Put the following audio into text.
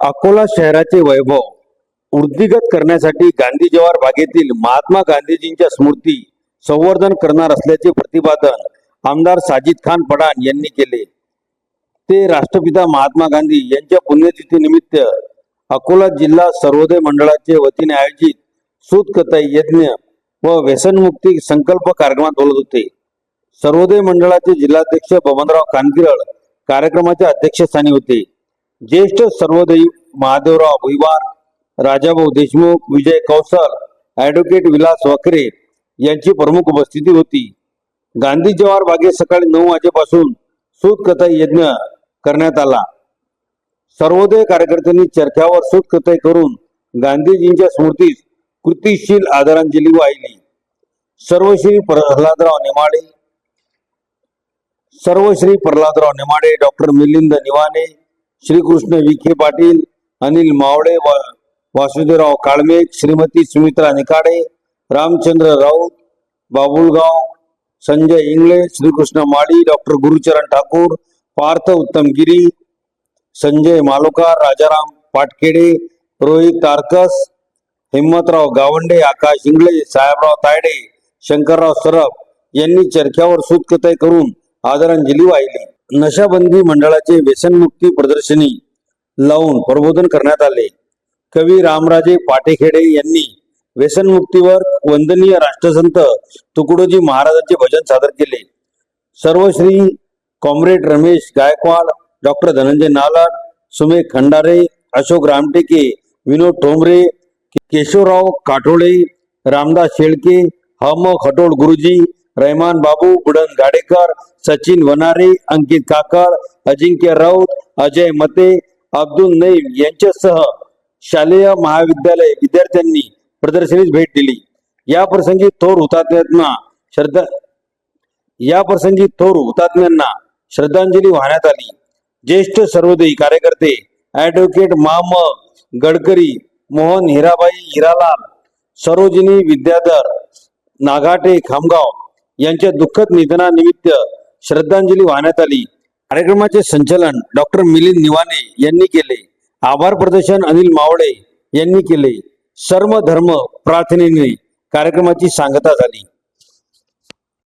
अकोला शहराचे वैभव वृद्धिगत करण्यासाठी गांधी जवाहर बागेतील महात्मा गांधीजींच्या स्मृती संवर्धन करणार असल्याचे प्रतिपादन आमदार साजिद खान पठाण यांनी केले. ते राष्ट्रपिता महात्मा गांधी यांच्या पुण्यतिथीनिमित्त अकोला जिल्हा सर्वोदय मंडळाचे वतीने आयोजित सूतकताई यज्ञ व व्यसनमुक्ती संकल्प कार्यक्रमात बोलत होते. सर्वोदय मंडळाचे जिल्हाध्यक्ष बबनराव कानकिरळ कार्यक्रमाच्या अध्यक्षस्थानी होते. ज्येष्ठ सर्वोदयी महादेवराव भुईवार राजाभाऊ देशमुख विजय कौशल ऍडव्होकेट विलास वकरे यांची प्रमुख उपस्थिती होती. गांधी जवाहर बागेत सकाळी नऊ वाजेपासून सूतकथा यज्ञ करण्यात आला. सर्वोदय कार्यकर्त्यांनी चरख्यावर सूतकथा करून गांधीजींच्या स्मृतीस कृतिशील आदरांजली वाहिली. सर्वश्री प्रल्हादराव सर्व सर्वश्री प्रल्हादराव नेमाडे डॉक्टर मिलिंद निवाने श्रीकृष्ण विखे पाटील अनिल मावळे वा- वासुदेवराव काळमे श्रीमती सुमित्रा निकाडे रामचंद्र राऊत बाबुलगाव संजय इंगळे श्रीकृष्ण माळी डॉक्टर गुरुचरण ठाकूर पार्थ उत्तम गिरी संजय मालोकार राजाराम पाटखेडे रोहित तारकस हिम्मतराव गावंडे आकाश इंगळे साहेबराव तायडे शंकरराव सरफ यांनी चरख्यावर सूतकताई करून आदरांजली वाहिली. नशाबंदी मंडळाचे व्यसनमुक्ती प्रदर्शनी लावून प्रबोधन करण्यात आले. कवी रामराजे पाटेखेडे यांनी व्यसनमुक्तीवर वंदनीय राष्ट्रसंत तुकडोजी महाराजांचे भजन सादर केले. सर्वश्री कॉम्रेड रमेश गायकवाड डॉक्टर धनंजय नालाड सुमेख खंडारे अशोक रामटेके विनोद ठोंबरे केशवराव काठोळे रामदास शेळके हम खटोळ गुरुजी रहमान बाबू बुडन गाडेकर सचिन वनारे अंकित काकड अजिंक्य राऊत अजय मते अब्दुल नईम यांच्यासह शालेय महाविद्यालय विद्यार्थ्यांनी प्रदर्शनीस भेट दिली. या प्रसंगी थोर हुतात्म्यांना श्रद्धा या प्रसंगी थोर हुतात्म्यांना श्रद्धांजली वाहण्यात आली. ज्येष्ठ सर्वोदयी कार्यकर्ते ऍडव्होकेट माम गडकरी मोहन हिराबाई हिरालाल सरोजिनी विद्याधर नागाटे खामगाव यांच्या दुःखद निधनानिमित्त श्रद्धांजली वाहण्यात आली. कार्यक्रमाचे संचालन डॉक्टर मिलिंद निवाने यांनी केले. आभार प्रदर्शन अनिल मावडे यांनी केले. सर्व धर्म प्रार्थनेने कार्यक्रमाची सांगता झाली.